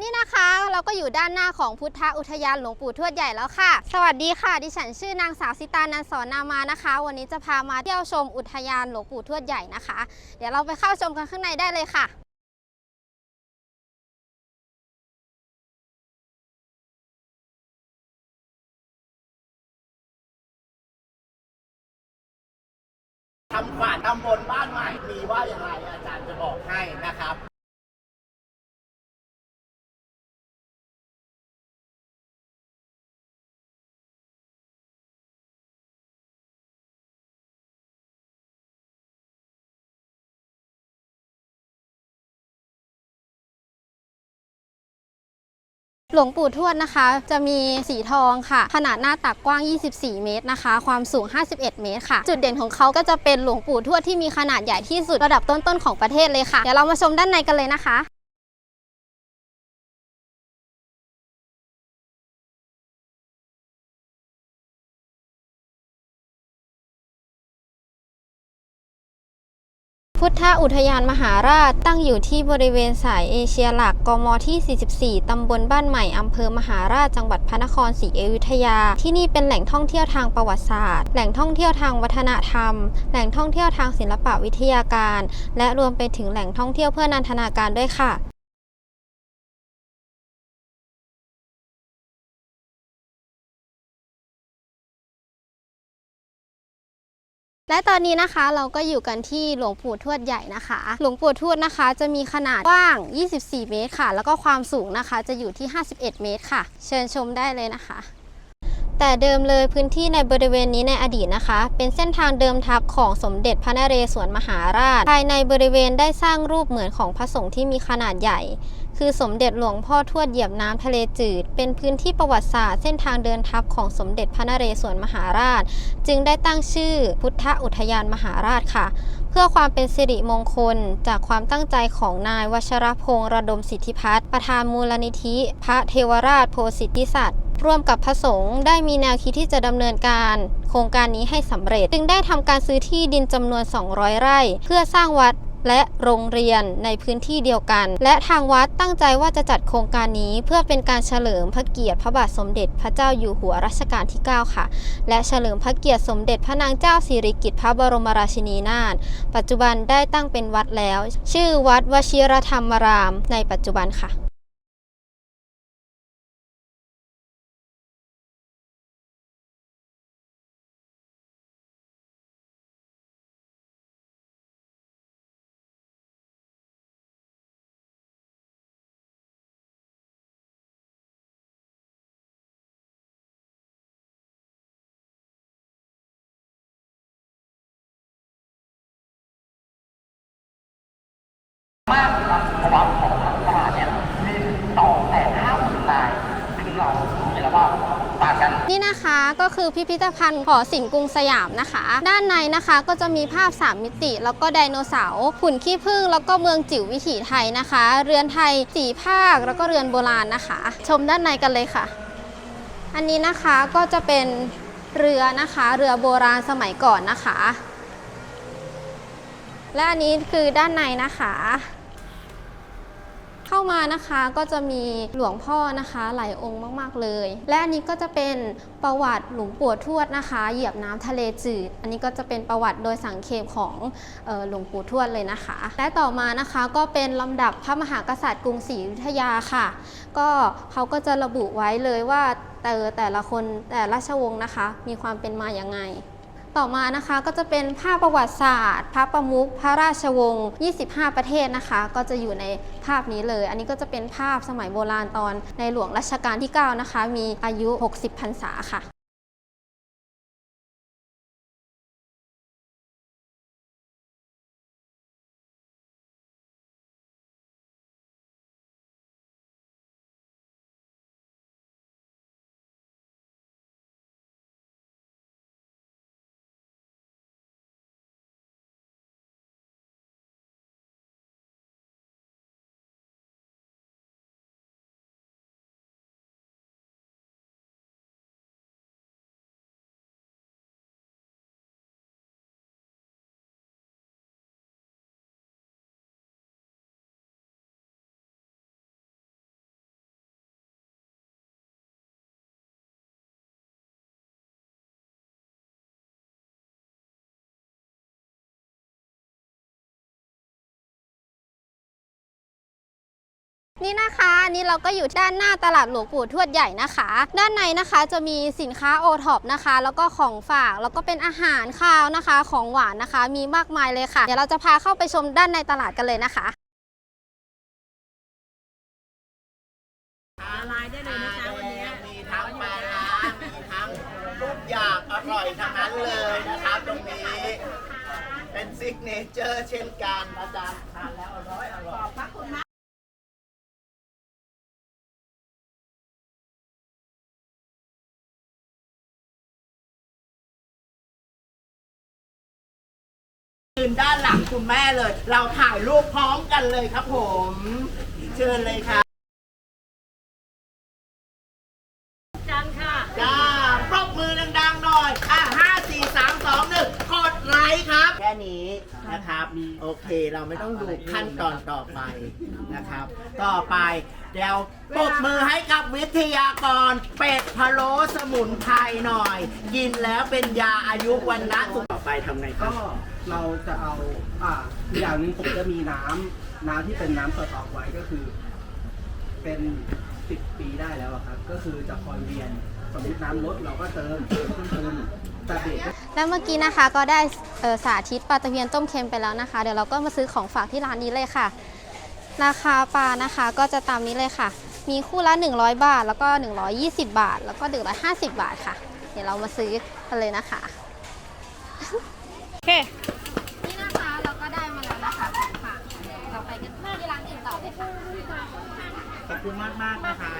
นี่นะคะเราก็อยู่ด้านหน้าของพุทธอุทยานหลวงปู่ทวดใหญ่แล้วค่ะ สวัสดีค่ะ ดิฉันชื่อนางสาวสิตานันสอนนามานะคะ วันนี้จะพามาเที่ยวชมอุทยานหลวงปู่ทวดใหญ่นะคะ เดี๋ยวเราไปเข้าชมกันข้างในได้เลยค่ะทำขวัญตำบลบ้านใหม่มีว่าอย่างไรอาจารย์จะบอกให้นะครับ หลวงปู่ทวดนะคะ จะมีสีทองค่ะ ขนาดหน้าตักกว้าง 24 เมตรนะคะ ความสูง 51 เมตรค่ะ จุดเด่นของเขาก็จะเป็นหลวงปู่ทวดที่มีขนาดใหญ่ที่สุดระดับต้นๆของประเทศเลยค่ะ เดี๋ยวเรามาชมด้านในกันเลยนะคะ พุทธอุทยานมหาราชตั้งอยู่ที่บริเวณสายเอเชียหลักกมที่ 44 ตำบลบ้านใหม่ อำเภอมหาราช จังหวัดพระนครศรีอยุธยา ที่นี่เป็นแหล่งท่องเที่ยวทางประวัติศาสตร์ แหล่งท่องเที่ยวทางวัฒนธรรม แหล่งท่องเที่ยวทางศิลปวิทยาการ และรวมไปถึงแหล่งท่องเที่ยวเพื่อนันทนาการด้วยค่ะ และตอนนี้นะคะเราก็อยู่กันที่หลวงปู่ทวดใหญ่นะคะ หลวงปู่ทวดนะคะ จะมีขนาดกว้าง 24 เมตรค่ะ แล้วก็ความสูงนะคะจะอยู่ที่ 51 เมตรค่ะ เชิญชมได้เลยนะคะ แต่เดิมเลยพื้นที่ในบริเวณนี้ในอดีตนะคะ เป็นเส้นทางเดิมทัพของสมเด็จพระนเรศวรมหาราช ภายในบริเวณได้สร้างรูปเหมือนของพระสงฆ์ที่มีขนาดใหญ่ คือสมเด็จหลวงพ่อทวดเหยียบน้ำทะเลจืด เป็นพื้นที่ประวัติศาสตร์เส้นทางเดินทัพของสมเด็จพระนเรศวรมหาราช จึงได้ตั้งชื่อพุทธอุทยานมหาราชค่ะ พื่อความเป็นสิริมงคล จากความตั้งใจของนายวชรพงษ์ระดมสิทธิพัฒน์ประธานมูลนิธิ พระเทวราชโพสิทธิสัตว์ร่วมกับพระสงฆ์ได้มีแนวคิดที่จะดำเนินการ โครงการนี้ให้สำเร็จ จึงได้ทำการซื้อที่ดินจำนวน 200 ไร่ เพื่อสร้างวัด และโรงเรียนในพื้นที่เดียวกัน และทางวัดตั้งใจว่าจะจัดโครงการนี้เพื่อเป็นการเฉลิมพระเกียรติพระบาทสมเด็จพระเจ้าอยู่หัวรัชกาลที่ 9 ค่ะ และเฉลิมพระเกียรติสมเด็จพระนางเจ้าสิริกิติ์พระบรมราชินีนาถปัจจุบันได้ตั้งเป็นวัดแล้ว ชื่อวัดวชิรธรรมราม ในปัจจุบันค่ะ ประวัติของพระพุทธบาทเนี่ยมีสอแสนห้าหมื่นลายซึ่งเราเห็นแล้วว่าต่างกัน นี่นะคะก็คือพิพิธภัณฑ์หอศิลป์กรุงสยามนะคะ ด้านในนะคะก็จะมีภาพ 3 มิติ แล้วก็ไดโนเสาร์หุ่นขี้ผึ้งแล้วก็เมืองจิ๋ววิถีไทยนะคะ เรือนไทยสีภาคแล้วก็เรือนโบราณนะคะ ชมด้านในกันเลยค่ะ อันนี้นะคะก็จะเป็นเรือนะคะ เรือโบราณสมัยก่อนนะคะ และอันนี้คือด้านในนะคะ เข้ามานะคะก็จะมีหลวงพ่อนะคะหลายองค์มาก ๆ เลย และอันนี้ก็จะเป็นประวัติหลวงปู่ทวดนะคะ เหยียบน้ำทะเลจืด อันนี้ก็จะเป็นประวัติโดยสังเขปของออหลวงปู่ทวดเลยนะคะ และต่อมานะคะก็เป็นลำดับพระมหากษัตริย์กรุงศรีอยุธยาค่ะ ก็เขาก็จะระบุไว้เลยว่าแต่แต่ละคนแต่ราชวงศ์นะคะ มีความเป็นมาอย่างไง ต่อมานะคะก็จะเป็นภาพประวัติศาสตร์ พระประมุขพระราชวงศ์25 ประเทศนะคะ ก็จะอยู่ในภาพนี้เลย อันนี้ก็จะเป็นภาพสมัยโบราณตอนในหลวงรัชกาลที่ 9 นะคะ มีอายุ 60 พรรษาค่ะ นี่นะคะอันนี่เราก็อยู่ด้านหน้าตลาดหลวงปู่ทวดใหญ่นะคะ ด้านในนะคะจะมีสินค้าโอท็อปนะคะ แล้วก็ของฝากแล้วก็เป็นอาหารข้าวนะคะ ของหวานนะคะ มีมากมายเลยค่ะ เดี๋ยวเราจะพาเข้าไปชมด้านในตลาดกันเลยนะคะอะไรได้เลยนะจ๊ะวันนี้มีทั้งปลาร้ามีทั้งทุกอย่างอร่อยทั้งนั้นเลยนะครับตรงนี้เป็นซิกเนเจอร์เช่นกันอาจารย์ทานแล้วอร่อยอร่อย ยืนด้านหลังคุณแม่เลย เราถ่ายรูปพร้อมกันเลยครับผม เชิญเลยครับจันค่ะจ้าปรบมือดังๆหน่อย อะห้าสี่สามสองหนึ่งกดไลค์ครับ แค่นี้นะครับ โอเคเราไม่ต้องดูขั้นตอนต่อไปนะครับ ต่อไปเดี๋ยวปรบมือให้กับวิทยากร เป็ดพะโล้สมุนไพรหน่อย กินแล้วเป็นยาอายุวันนะสุขต่อไปทำไงครัก็บ เราจะเอาอ่าอย่างหนึ่งผมจะมีน้ำน้ำที่เป็นน้ำสต๊อกไว้ก็คือ เป็นสิบปีได้แล้วอะครับก็คือจะคอยเวียนสมมติน้ำลดเราก็เติมเติมเติมแต่เบรกก็ แล้วเมื่อกี้นะคะก็ได้เอ่อสาธิตปลาตะเพียนต้มเค็มไปแล้วนะคะ เดี๋ยวเราก็มาซื้อของฝากที่ร้านนี้เลยค่ะ ราคาปลานะคะก็จะตามนี้เลยค่ะ มีคู่ละ 100 บาท แล้วก็ 120 บาท แล้วก็ 150 บาทค่ะ เดี๋ยวเรามาซื้อกันเลยนะคะ โอเค นี่นะคะเราก็ได้มาแล้วนะคะของฝากเราไปกันที่ร้านอื่นต่อเลยค่ะ ขอบคุณมากมากนะคะ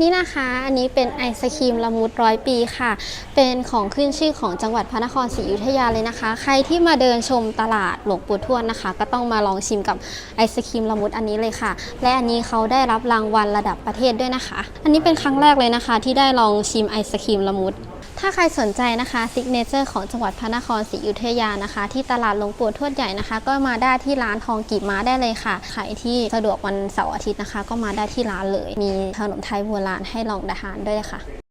นี่นะคะ อันนี้เป็นไอศครีมละมุดร้อยปีค่ะ เป็นของขึ้นชื่อของจังหวัดพระนครศรีอยุธยาเลยนะคะ ใครที่มาเดินชมตลาดหลวงปู่ทวดนะคะ ก็ต้องมาลองชิมกับไอศครีมละมุดอันนี้เลยค่ะ และอันนี้เขาได้รับรางวัลระดับประเทศด้วยนะคะ อันนี้เป็นครั้งแรกเลยนะคะ ที่ได้ลองชิมไอศครีมละมุด ถ้าใครสนใจนะคะซิกเนเจอร์ของจังหวัดพระนครศรีอยุธยานะคะ ที่ตลาดหลวงปู่ทวดใหญ่นะคะ ก็มาได้ที่ร้านทองกีบม้าได้เลยค่ะใครที่สะดวกวันเสาร์อาทิตย์นะคะ ก็มาได้ที่ร้านเลย มีขนมไทยโบราณให้ลองทานด้วยค่ะ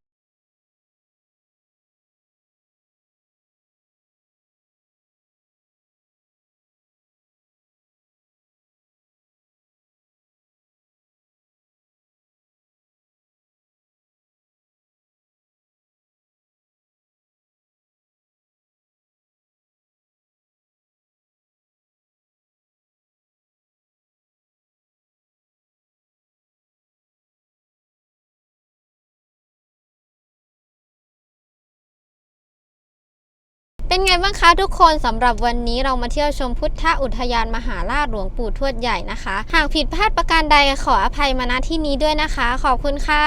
เป็นไงบ้างคะทุกคนสำหรับวันนี้เรามาเที่ยวชมพุทธอุทยานมหาราชหลวงปู่ทวดใหญ่นะคะ หากผิดพลาดประการใดขออภัยมาณที่นี้ด้วยนะคะ ขอบคุณค่ะ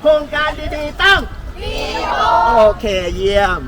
โครงการดีๆต้อง โอเคเยี่ยม